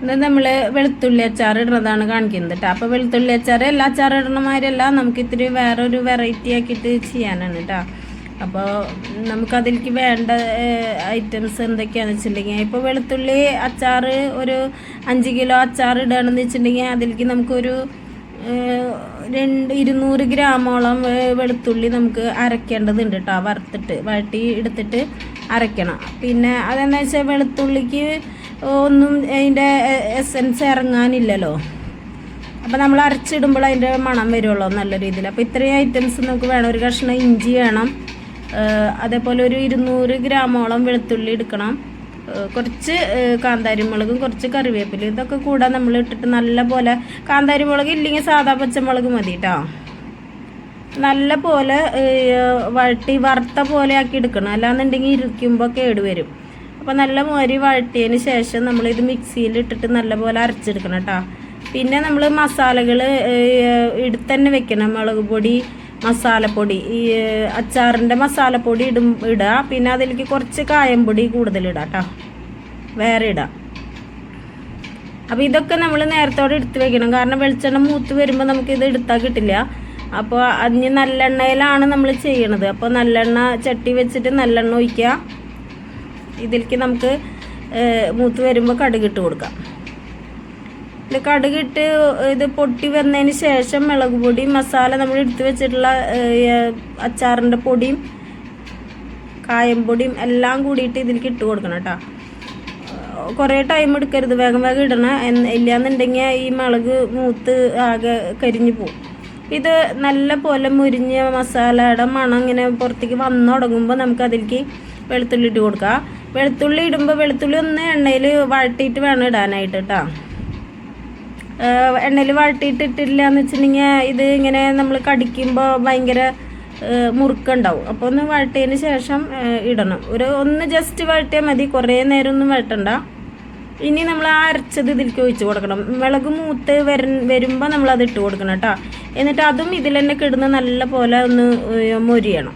ഇത് നമ്മൾ വെളുത്തുള്ളി അച്ചാർ ഇടുന്നതാണ് കാണിക്കുന്നത് കേട്ടോ അപ്പോൾ വെളുത്തുള്ളി അച്ചാർ എല്ലാ അച്ചാർ ഇടുന്ന മാതിരിയല്ല നമുക്ക് ഇത്തിരി വേറൊരു വെറൈറ്റി ആക്കിയിട്ട് ചെയ്യാനാണ് കേട്ടോ അപ്പോൾ നമുക്ക് അതിലേക്ക് വേണ്ട ഐറ്റംസ് എന്തൊക്കെയാണെന്ന് വെച്ചിട്ടുണ്ടെങ്കിൽ ഇപ്പോൾ വെളുത്തുള്ളി അച്ചാർ ഒരു അഞ്ച് കിലോ അച്ചാർ ഇടുകയാണെന്ന് വെച്ചിട്ടുണ്ടെങ്കിൽ അതിലേക്ക് നമുക്കൊരു രണ്ട് ഇരുന്നൂറ് ഗ്രാമോളം വെളുത്തുള്ളി നമുക്ക് അരക്കേണ്ടതുണ്ട് കേട്ടോ വറുത്തിട്ട് വഴട്ടി എടുത്തിട്ട് അരയ്ക്കണം. പിന്നെ അതെന്താ വെച്ചാൽ വെളുത്തുള്ളിക്ക് ഒന്നും അതിന്റെ എസൻസ് ഇറങ്ങാനില്ലല്ലോ. അപ്പോൾ നമ്മൾ അരച്ചിടുമ്പോൾ അതിന്റെ മണം വരുള്ളൂ നല്ല രീതിയിൽ. അപ്പോൾ ഇത്രയും ഐറ്റംസ് നമുക്ക് വേണം. ഒരു കഷ്ണം ഇഞ്ചി വേണം. അതേപോലെ ഒരു ഇരുന്നൂറ് ഗ്രാമോളം വെളുത്തുള്ളി എടുക്കണം. കുറച്ച് കാന്താരിമുളകും കുറച്ച് കറിവേപ്പില ഇതൊക്കെ കൂടെ നമ്മൾ ഇട്ടിട്ട് നല്ല പോലെ കാന്താരിമുളക് ഇല്ലെങ്കിൽ സാധാ പച്ചമുളക് മതി കേട്ടോ നല്ല പോലെ വഴട്ടി വറുത്ത പോലെ ആക്കി എടുക്കണം. അല്ലാന്നുണ്ടെങ്കിൽ ഇരിക്കുമ്പോൾ കേടുവരും അപ്പോൾ നല്ല മോരി വഴട്ടിയതിന് ശേഷം നമ്മൾ ഇത് മിക്സിയിൽ ഇട്ടിട്ട് നല്ല പോലെ അരച്ചെടുക്കണം കേട്ടോ പിന്നെ നമ്മൾ മസാലകൾ എടുത്ത് തന്നെ വെക്കണം. മുളക് പൊടി മസാലപ്പൊടി ഈ അച്ചാറിന്റെ മസാലപ്പൊടി ഇടും ഇടുക പിന്നെ അതിലേക്ക് കുറച്ച് കായംപൊടി കൂടുതൽ ഇടാം കേട്ടോ വേറെ ഇടാം. അപ്പോൾ ഇതൊക്കെ നമ്മൾ നേരത്തോടെ എടുത്ത് വെക്കണം. കാരണം വെളിച്ചെണ്ണ മൂത്ത് വരുമ്പോൾ നമുക്ക് ഇത് എടുത്താൽ കിട്ടില്ല. അപ്പോൾ അതിന് നല്ലെണ്ണയിലാണ് നമ്മൾ ചെയ്യണത്. അപ്പോൾ നല്ലെണ്ണ ചട്ടി വെച്ചിട്ട് നല്ലെണ്ണ ഒഴിക്കുക. ഇതിലേക്ക് നമുക്ക് മൂത്ത് വരുമ്പോൾ കടുകിട്ട് കൊടുക്കാം. ഇതിൽ കടുകിട്ട് ഇത് പൊട്ടി വന്നതിന് ശേഷം മുളക് പൊടി മസാല നമ്മൾ എടുത്തു വെച്ചിട്ടുള്ള അച്ചാറിന്റെ പൊടിയും കായംപൊടിയും എല്ലാം കൂടിയിട്ട് ഇതിലേക്ക് ഇട്ട് കൊടുക്കണം കേട്ടോ. കുറേ ടൈം എടുക്കരുത്. വേഗം വേഗം ഇടണം. ഇല്ലയെന്നുണ്ടെങ്കിൽ ഈ മുളക് മൂത്ത് ആകെ കരിഞ്ഞു പോകും ഇത് നല്ല പോലെ മുരിഞ്ഞ മസാലയുടെ മണം ഇങ്ങനെ പുറത്തേക്ക് വന്നു തുടങ്ങുമ്പോൾ നമുക്ക് അതിലേക്ക് വെളുത്തുള്ളി ഇട്ട് കൊടുക്കുക വെളുത്തുള്ളി ഇടുമ്പോൾ വെളുത്തുള്ളി ഒന്ന് എണ്ണയിൽ വഴട്ടിയിട്ട് വേണം ഇടാനായിട്ട് കേട്ടോ. എണ്ണയിൽ വഴട്ടിയിട്ടിട്ടില്ല എന്ന് വെച്ചിട്ടുണ്ടെങ്കിൽ ഇത് ഇങ്ങനെ നമ്മൾ കടിക്കുമ്പോൾ ഭയങ്കര മുറുക്കുണ്ടാവും. അപ്പോൾ ഒന്ന് വഴട്ടിയതിന് ശേഷം ഇടണം. ഒരു ഒന്ന് ജസ്റ്റ് വഴട്ടിയാൽ മതി. കുറേ നേരം ഒന്നും വഴട്ടണ്ട ഇനി നമ്മൾ ആ അരച്ചത് ഇതിലേക്ക് ഒഴിച്ചു കൊടുക്കണം. മുളക് മൂത്ത് വര വരുമ്പോൾ നമ്മൾ അത് ഇട്ട് കൊടുക്കണം കേട്ടോ. എന്നിട്ട് അതും ഇതിൽ തന്നെ കിടന്ന് നല്ല പോലെ ഒന്ന് മൊരിയണം.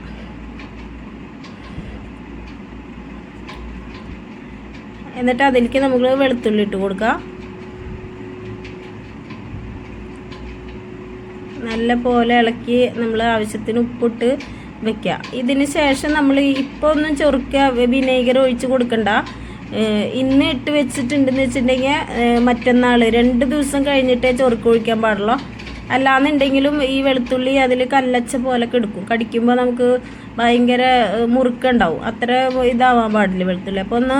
എന്നിട്ട് അതിലേക്ക് നമുക്ക് വെളുത്തുള്ളി ഇട്ട് കൊടുക്കാം. നല്ല പോലെ ഇളക്കി നമ്മൾ ആവശ്യത്തിന് ഉപ്പിട്ട് വെക്കുക. ഇതിന് ശേഷം നമ്മൾ ഇപ്പോൾ ഒന്നും ചൊറുക്കുക വിനേഗർ ഒഴിച്ച് കൊടുക്കണ്ട. ഇന്ന് ഇട്ട് വെച്ചിട്ടുണ്ടെന്ന് വെച്ചിട്ടുണ്ടെങ്കിൽ മറ്റന്നാൾ രണ്ട് ദിവസം കഴിഞ്ഞിട്ടേ ചൊറുക്ക് ഒഴിക്കാൻ പാടുള്ളൂ. അല്ലാന്നുണ്ടെങ്കിലും ഈ വെളുത്തുള്ളി അതിൽ കല്ലച്ച പോലെ എടുക്കും. കടിക്കുമ്പോൾ നമുക്ക് ഭയങ്കര മുറുക്കുണ്ടാവും. അത്ര ഇതാവാൻ പാടില്ല വെളുത്തുള്ളി. അപ്പോൾ ഒന്ന്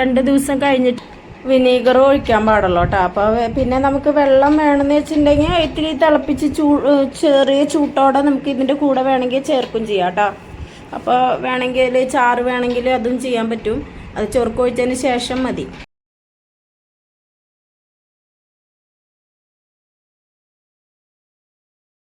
രണ്ട് ദിവസം കഴിഞ്ഞിട്ട് വിനീഗർ ഒഴിക്കാൻ പാടുള്ളൂ കേട്ടോ. അപ്പോൾ പിന്നെ നമുക്ക് വെള്ളം വേണമെന്ന് വെച്ചിട്ടുണ്ടെങ്കിൽ ഇത്തിരി തിളപ്പിച്ച് ചൂ ചെറിയ ചൂട്ടോടെ നമുക്ക് ഇതിന്റെ കൂടെ വേണമെങ്കിൽ ചേർക്കും ചെയ്യാം കേട്ടോ. അപ്പോൾ വേണമെങ്കിൽ ചാറ് വേണമെങ്കിൽ അതും ചെയ്യാൻ പറ്റും. അത് ചെറുക്കൊഴിച്ചതിന് ശേഷം മതി.